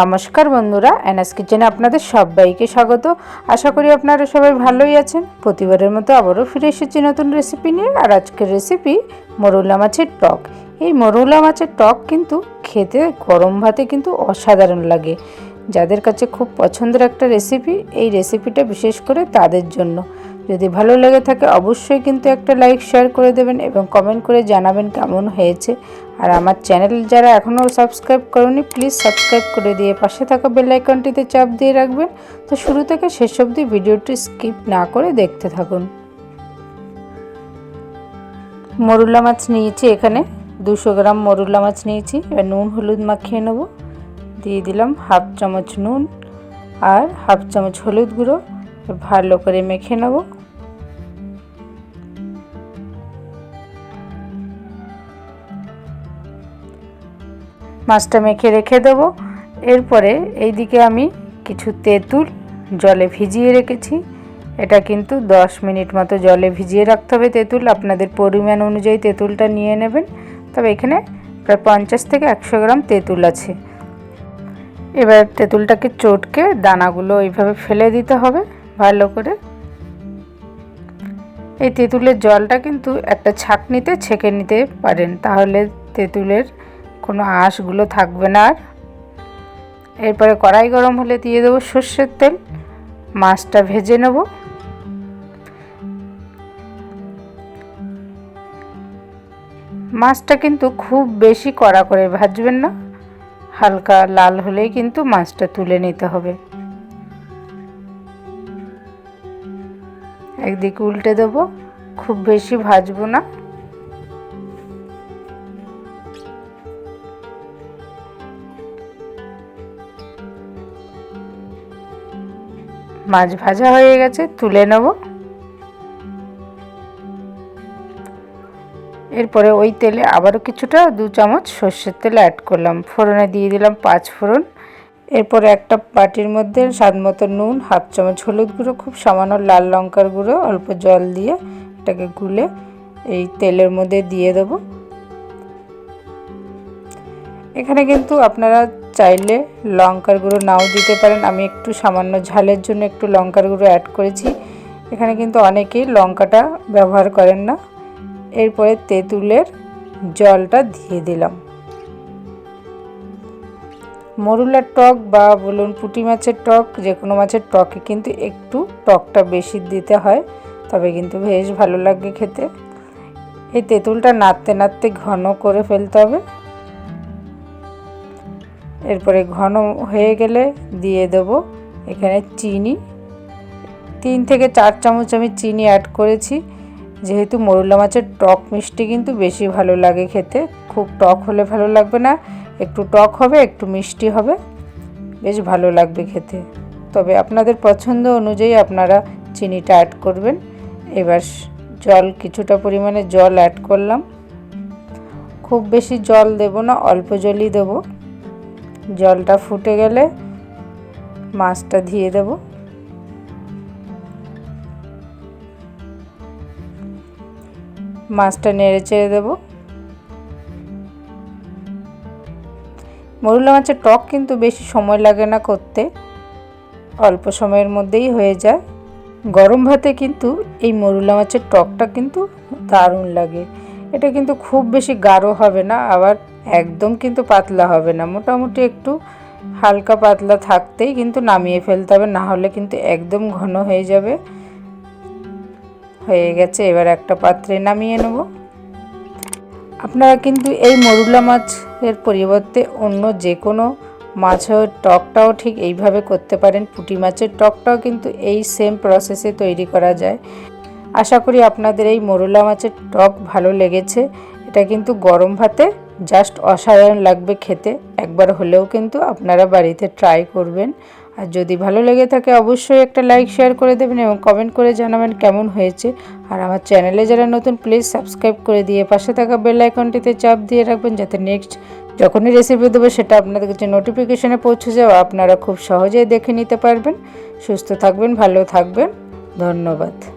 নমস্কার বন্ধুরা, এনএস কিচেনে আপনাদের সবাইকে স্বাগত। আশা করি আপনারা সবাই ভালোই আছেন। প্রতিবারের মতো আবারও ফিরে এসেছি নতুন রেসিপি নিয়ে। আর আজকের রেসিপি মরুলা মাছের টক। এই মরুলা মাছের টক কিন্তু খেতে গরম ভাতে কিন্তু অসাধারণ লাগে। যাদের কাছে খুব পছন্দের একটা রেসিপি এই রেসিপিটা বিশেষ করে তাদের জন্য। যদি ভালো লেগে থাকে অবশ্যই কিন্তু একটা লাইক শেয়ার করে দেবেন এবং কমেন্ট করে জানাবেন কেমন হয়েছে। আর আমার চ্যানেল যারা এখনও সাবস্ক্রাইব করেনি প্লিজ সাবস্ক্রাইব করে দিয়ে পাশে থাকা বেল আইকনটিতে চাপ দিয়ে রাখবেন। তো শুরু থেকে শেষ অবধি ভিডিওটি স্কিপ না করে দেখতে থাকুন। মরুলা মাছ নিয়েছি এখানে। দুশো গ্রাম মরুলা মাছ নিয়েছি। এবার নুন, হলুদ মাখিয়ে নেব। দিয়ে দিলাম হাফ চামচ নুন আর হাফ চামচ হলুদ গুঁড়ো। ভালো করে মেখে নেব। মাছটা মেখে রেখে দেবো। এরপরে এইদিকে আমি কিছু তেঁতুল জলে ভিজিয়ে রেখেছি। এটা কিন্তু 10 মিনিট মতো জলে ভিজিয়ে রাখতে হবে তেঁতুল। আপনাদের পরিমাণ অনুযায়ী তেঁতুলটা নিয়ে নেবেন। তবে এখানে প্রায় পঞ্চাশ থেকে একশো গ্রাম তেঁতুল আছে। এবার তেঁতুলটাকে চটকে দানাগুলো এইভাবে ফেলে দিতে হবে ভালো করে। এই তেঁতুলের জলটা কিন্তু একটা ছাঁকনিতে ছেঁকে নিতে পারেন। তাহলে তেঁতুলের কোনো আঁশগুলো থাকবে না আর। এরপরে কড়াই গরম হলে দিয়ে দেবো সর্ষের তেল, মাছটা ভেজে নেব। মাছটা কিন্তু খুব বেশি কড়া করে ভাজবেন না, হালকা লাল হলেই কিন্তু মাছটা তুলে নিতে হবে। একদিকে উল্টে দেবো, খুব বেশি ভাজবো না। মাছ ভাজা হয়ে গেছে, তুলে নেব। এরপরে ওই তেলে আবারও কিছুটা দু চামচ সর্ষের তেল অ্যাড করলাম। ফোড়নে দিয়ে দিলাম পাঁচ ফোড়ন। এরপরে একটা বাটির মধ্যে স্বাদ মতো নুন, হাফ চামচ হলুদ গুঁড়ো, খুব সামান্য লাল লঙ্কার গুঁড়ো, অল্প জল দিয়ে এটাকে গুলে এই তেলের মধ্যে দিয়ে দেব। এখানে কিন্তু আপনারা চাইলে লঙ্কার গুঁড়ো নাও দিতে পারেন। আমি একটু সামান্য ঝালের জন্য একটু লঙ্কার গুঁড়ো অ্যাড করেছি। এখানে কিন্তু অনেকেই লঙ্কাটা ব্যবহার করেন না। এরপরে তেঁতুলের জলটা দিয়ে দিলাম। মরুলার টক বা বলুন পুঁটি মাছের টক, যে কোনো মাছের টকে কিন্তু একটু টকটা বেশি দিতে হয়, তবে কিন্তু বেশ ভালো লাগে খেতে। এই তেঁতুলটা নাড়তে নাড়তে ঘন করে ফেলতে হবে। এরপরে ঘন হয়ে গেলে দিয়ে দেব এখানে চিনি। তিন থেকে চার চামচ আমি চিনি অ্যাড করেছি। যেহেতু মরুলা মাছের টক মিষ্টি কিন্তু বেশি ভালো লাগে খেতে, খুব টক হলে ভালো লাগবে না। একটু টক হবে, একটু মিষ্টি হবে, বেশ ভালো লাগবে খেতে। তবে আপনাদের পছন্দ অনুযায়ী আপনারা চিনিটা অ্যাড করবেন। এবার জল, কিছুটা পরিমাণে জল অ্যাড করলাম। খুব বেশি জল দেব না, অল্প জলই দেব। জলটা ফুটে গেলে মাছটা দিয়ে দেব। মাছটা নেড়ে চেড়ে দেবো। মরুলা মাছের টক কিন্তু বেশি সময় লাগে না করতে, অল্প সময়ের মধ্যেই হয়ে যায়। গরম ভাতে কিন্তু এই মরুলা মাছের টকটা কিন্তু দারুণ লাগে। এটা কিন্তু খুব বেশি গাঢ় হবে না, আবার একদম কিন্তু পাতলা হবে না। মোটামুটি একটু হালকা পাতলা থাকতেই কিন্তু নামিয়ে ফেলতে হবে, না হলে কিন্তু একদম ঘন হয়ে যাবে। হয়ে গেছে, এবার একটা পাত্রে নামিয়ে নেব। আপনারা কিন্তু এই মরুলা মাছের পরিবর্তে অন্য যে কোনো মাছের টকটাও ঠিক এইভাবে করতে পারেন। পুঁটি মাছের টকটাও কিন্তু এই সেম প্রসেসে তৈরি করা যায়। আশা করি আপনাদের এই মোরলা মাছের টক ভালো লেগেছে। এটা কিন্তু গরম ভাতে জাস্ট অসাধারণ লাগবে খেতে। একবার হলেও কিন্তু আপনারা বাড়িতে ট্রাই করবেন। আর যদি ভালো লেগে থাকে অবশ্যই একটা লাইক শেয়ার করে দেবেন এবং কমেন্ট করে জানাবেন কেমন হয়েছে। আর আমার চ্যানেলে যারা নতুন প্লিজ সাবস্ক্রাইব করে দিয়ে পাশে থাকা বেল আইকনটিতে চাপ দিয়ে রাখবেন যাতে নেক্সট যখনই রেসিপি দেবো সেটা আপনাদের কাছে নোটিফিকেশনে পৌঁছে যাও আপনারা খুব সহজেই দেখে নিতে পারবেন। সুস্থ থাকবেন, ভালো থাকবেন। ধন্যবাদ।